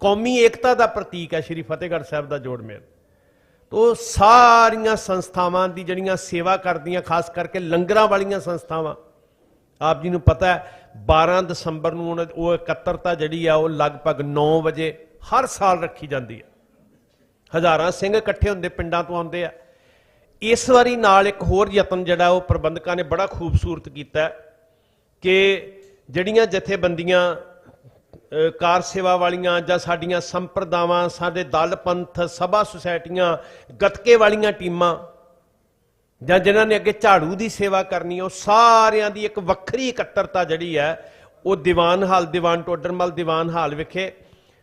ਕੌਮੀ ਏਕਤਾ ਦਾ ਪ੍ਰਤੀਕ ਹੈ ਸ਼੍ਰੀ ਫਤਿਹਗੜ੍ਹ ਸਾਹਿਬ ਦਾ ਜੋੜ ਮੇਲ। ਤੋ ਸਾਰੀਆਂ ਸੰਸਥਾਵਾਂ ਦੀ ਜਿਹੜੀਆਂ ਸੇਵਾ ਕਰਦੀਆਂ, ਖਾਸ ਕਰਕੇ ਲੰਗਰਾਂ ਵਾਲੀਆਂ ਸੰਸਥਾਵਾਂ, ਆਪ ਜੀ ਨੂੰ ਪਤਾ ਹੈ 12 ਦਸੰਬਰ ਨੂੰ ਉਹਨਾਂ- ਉਹ ਇਕੱਤਰਤਾ ਜਿਹੜੀ ਆ, ਉਹ ਲਗਭਗ 9 ਵਜੇ ਹਰ ਸਾਲ ਰੱਖੀ ਜਾਂਦੀ ਹੈ। ਹਜ਼ਾਰਾਂ ਸਿੰਘ ਇਕੱਠੇ ਹੁੰਦੇ, ਪਿੰਡਾਂ ਤੋਂ ਆਉਂਦੇ ਆ। ਇਸ ਵਾਰੀ ਨਾਲ ਇੱਕ ਹੋਰ ਯਤਨ ਜਿਹੜਾ, ਉਹ ਪ੍ਰਬੰਧਕਾਂ ਨੇ ਬੜਾ ਖੂਬਸੂਰਤ ਕੀਤਾ ਕਿ ਜਿਹੜੀਆਂ ਜਥੇਬੰਦੀਆਂ ਕਾਰ ਸੇਵਾ ਵਾਲੀਆਂ ਜਾਂ ਸਾਡੀਆਂ ਸੰਪਰਦਾਵਾਂ, ਸਾਡੇ ਦਲ, ਪੰਥ, ਸਭਾ ਸੁਸਾਇਟੀਆਂ, ਗਤਕੇ ਵਾਲੀਆਂ ਟੀਮਾਂ ਜਾਂ ਜਿਨ੍ਹਾਂ ਨੇ ਅੱਗੇ ਝਾੜੂ ਦੀ ਸੇਵਾ ਕਰਨੀ, ਉਹ ਸਾਰਿਆਂ ਦੀ ਇੱਕ ਵੱਖਰੀ ਇਕੱਤਰਤਾ ਜਿਹੜੀ ਹੈ, ਉਹ ਦੀਵਾਨ ਹਾਲ, ਦੀਵਾਨ ਟੋਡਰਮਲ ਦੀਵਾਨ ਹਾਲ ਵਿਖੇ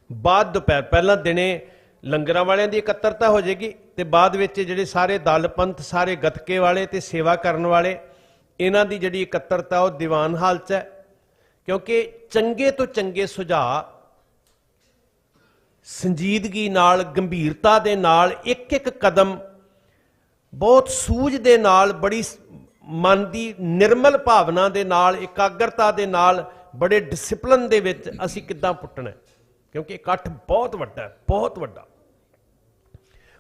ਬਾਅਦ ਦੁਪਹਿਰ, ਪਹਿਲਾਂ ਦਿਨੇ ਲੰਗਰਾਂ ਵਾਲਿਆਂ ਦੀ ਇਕੱਤਰਤਾ ਹੋ ਜਾਏਗੀ ਤੇ ਬਾਅਦ ਵਿੱਚ ਜਿਹੜੇ ਸਾਰੇ ਦਲ, ਪੰਥ, ਸਾਰੇ ਗਤਕੇ ਵਾਲੇ ਤੇ ਸੇਵਾ ਕਰਨ ਵਾਲੇ, ਇਹਨਾਂ ਦੀ ਜਿਹੜੀ ਇਕੱਤਰਤਾ, ਉਹ ਦੀਵਾਨ ਹਾਲ 'ਚ ਹੈ। ਕਿਉਂਕਿ ਚੰਗੇ ਤੋਂ ਚੰਗੇ ਸੁਝਾਅ ਸੰਜੀਦਗੀ ਨਾਲ, ਗੰਭੀਰਤਾ ਦੇ ਨਾਲ ਇੱਕ ਇੱਕ ਕਦਮ ਬਹੁਤ ਸੂਝ ਦੇ ਨਾਲ, ਬੜੀ ਮਨ ਦੀ ਨਿਰਮਲ ਭਾਵਨਾ ਦੇ ਨਾਲ, ਇਕਾਗਰਤਾ ਦੇ ਨਾਲ, ਬੜੇ ਡਿਸਪਲਨ ਦੇ ਵਿੱਚ ਅਸੀਂ ਕਿੱਦਾਂ ਪੁੱਟਣਾ ਕਿਉਂਕਿ ਇਕੱਠ ਬਹੁਤ ਵੱਡਾ ਹੈ, ਬਹੁਤ ਵੱਡਾ।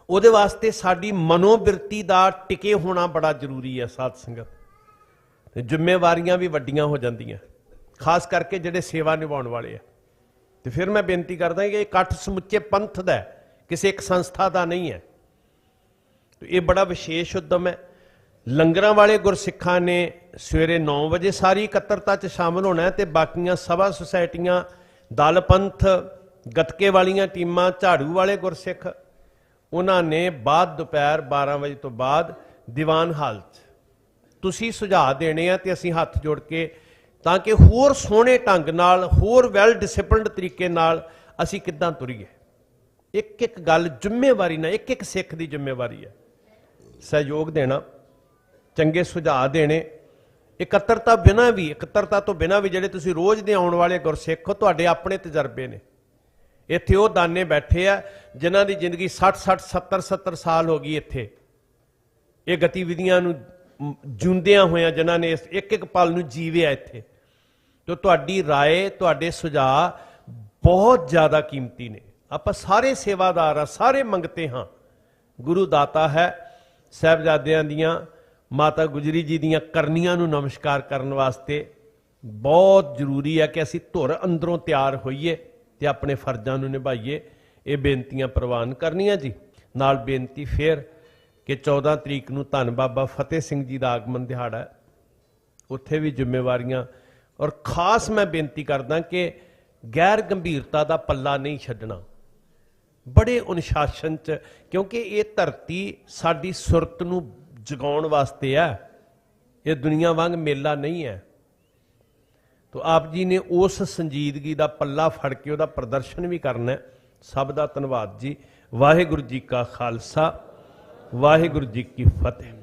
ਉਹਦੇ ਵਾਸਤੇ ਸਾਡੀ ਮਨੋਬਿਰਤੀ ਦਾ ਟਿਕੇ ਹੋਣਾ ਬੜਾ ਜ਼ਰੂਰੀ ਹੈ, ਸਾਧ ਸੰਗਤ। ਜ਼ਿੰਮੇਵਾਰੀਆਂ ਵੀ ਵੱਡੀਆਂ ਹੋ ਜਾਂਦੀਆਂ। ਖਾਸ ਕਰਕੇ ਜਿਹੜੇ ਸੇਵਾ ਨਿਭਾਉਣ ਵਾਲੇ ਆ। ਤੇ ਫਿਰ ਮੈਂ ਬੇਨਤੀ ਕਰਦਾ ਕਿ ਇਹ ਇਕੱਠ ਸਮੁੱਚੇ ਪੰਥ ਦਾ ਕਿਸੇ ਇੱਕ ਸੰਸਥਾ ਦਾ ਨਹੀਂ ਹੈ। ਇਹ ਬੜਾ ਵਿਸ਼ੇਸ਼ ਉਦਮ ਹੈ। ਲੰਗਰਾਂ ਵਾਲੇ ਗੁਰਸਿੱਖਾਂ ਨੇ ਸਵੇਰੇ 9 ਵਜੇ ਸਾਰੀ ਇਕੱਤਰਤਾ 'ਚ ਸ਼ਾਮਲ ਹੋਣਾ ਹੈ ਤੇ ਬਾਕੀਆਂ ਸਭਾ ਸੁਸਾਇਟੀਆਂ, ਦਲ ਪੰਥ, ਗਤਕੇ ਵਾਲੀਆਂ ਟੀਮਾਂ, ਝਾੜੂ ਵਾਲੇ ਗੁਰਸਿੱਖ, ਉਹਨਾਂ ਨੇ ਬਾਅਦ ਦੁਪਹਿਰ 12 ਵਜੇ ਤੋਂ ਬਾਅਦ ਦੀਵਾਨ ਹਾਲ 'ਚ। ਤੁਸੀਂ ਸੁਝਾਅ ਦੇਣੇ ਆ ਤੇ ਅਸੀਂ ਹੱਥ ਜੋੜ ਕੇ ਤਾਂ ਕਿ ਹੋਰ ਸੋਹਣੇ ਢੰਗ ਨਾਲ ਹੋਰ ਵੈਲ ਡਿਸਪਲਿਨਡ ਤਰੀਕੇ ਨਾਲ ਅਸੀਂ ਕਿੱਦਾਂ ਤੁਰੀਏ। ਇੱਕ ਇੱਕ ਗੱਲ ਜ਼ਿੰਮੇਵਾਰੀ ਨਾਲ ਇੱਕ ਇੱਕ ਸਿੱਖ ਦੀ ਜ਼ਿੰਮੇਵਾਰੀ ਹੈ। ਸਹਿਯੋਗ ਦੇਣਾ ਚੰਗੇ ਸੁਝਾਅ ਦੇਣੇ ਇਕੱਤਰਤਾ ਬਿਨਾਂ ਵੀ ਇਕੱਤਰਤਾ ਤੋਂ ਬਿਨਾਂ ਵੀ ਜਿਹੜੇ ਤੁਸੀਂ ਰੋਜ਼ ਦੇ ਆਉਣ ਵਾਲੇ ਗੁਰਸਿੱਖ ਹੋ ਤੁਹਾਡੇ ਆਪਣੇ ਤਜਰਬੇ ਨੇ। ਇੱਥੇ ਉਹ ਦਾਨੇ ਬੈਠੇ ਆ ਜਿਨ੍ਹਾਂ ਦੀ ਜ਼ਿੰਦਗੀ 60 60 70 70 ਸਾਲ ਹੋ ਗਈ ਇੱਥੇ। ਇਹ ਗਤੀਵਿਧੀਆਂ ਨੂੰ ਮ, ਜੂੰਦਿਆਂ ਹੋਇਆਂ ਜਿਨ੍ਹਾਂ ਨੇ ਇਸ ਇੱਕ ਇੱਕ ਪਲ ਨੂੰ ਜੀਵਿਆ ਇੱਥੇ। ਤੇ ਤੁਹਾਡੀ رائے ਤੁਹਾਡੇ ਸੁਝਾਅ ਬਹੁਤ ਜ਼ਿਆਦਾ ਕੀਮਤੀ ਨੇ ਆਪਾਂ ਸਾਰੇ ਸੇਵਾਦਾਰ ਆ ਸਾਰੇ ਮੰਗਤੇ ਹਾਂ ਗੁਰੂ ਦਾਤਾ ਹੈ ਸਾਹਿਬਜ਼ਾਦਿਆਂ ਦੀਆਂ ਮਾਤਾ ਗੁਜਰੀ ਜੀ ਦੀਆਂ ਕਰਨੀਆਂ ਨੂੰ ਨਮਸਕਾਰ ਕਰਨ ਵਾਸਤੇ ਬਹੁਤ ਜ਼ਰੂਰੀ ਹੈ ਕਿ ਅਸੀਂ ਧੁਰ ਅੰਦਰੋਂ ਤਿਆਰ ਹੋਈਏ ਤੇ ਆਪਣੇ ਫਰਜ਼ਾਂ ਨੂੰ ਨਿਭਾਈਏ ਇਹ ਬੇਨਤੀਆਂ ਪ੍ਰਵਾਨ ਕਰਨੀਆਂ ਜੀ ਨਾਲ ਬੇਨਤੀ ਫੇਰ ਕਿ 14 ਤਰੀਕ ਨੂੰ ਧੰਨ ਬਾਬਾ ਫਤਿਹ ਸਿੰਘ ਜੀ ਦਾ ਆਗਮਨ ਦਿਹਾੜਾ ਹੈ ਉੱਥੇ ਵੀ ਜ਼ਿੰਮੇਵਾਰੀਆਂ ਔਰ ਖਾਸ ਮੈਂ ਬੇਨਤੀ ਕਰਦਾ ਕਿ ਗੈਰ ਗੰਭੀਰਤਾ ਦਾ ਪੱਲਾ ਨਹੀਂ ਛੱਡਣਾ। ਬੜੇ ਅਨੁਸ਼ਾਸਨ ਚ, ਕਿਉਂਕਿ ਇਹ ਧਰਤੀ ਸਾਡੀ ਸੁਰਤ ਨੂੰ ਜਗਾਉਣ ਵਾਸਤੇ ਹੈ। ਇਹ ਦੁਨੀਆ ਵਾਂਗ ਮੇਲਾ ਨਹੀਂ ਹੈ। ਤੋ ਆਪ ਜੀ ਨੇ ਉਸ ਸੰਜੀਦਗੀ ਦਾ ਪੱਲਾ ਫੜ ਕੇ ਉਹਦਾ ਪ੍ਰਦਰਸ਼ਨ ਵੀ ਕਰਨਾ ਹੈ। ਸਭ ਦਾ ਧੰਨਵਾਦ ਜੀ। ਵਾਹਿਗੁਰੂ ਜੀ ਕਾ ਖਾਲਸਾ, ਵਾਹਿਗੁਰੂ ਜੀ ਕੀ ਫਤਿਹ।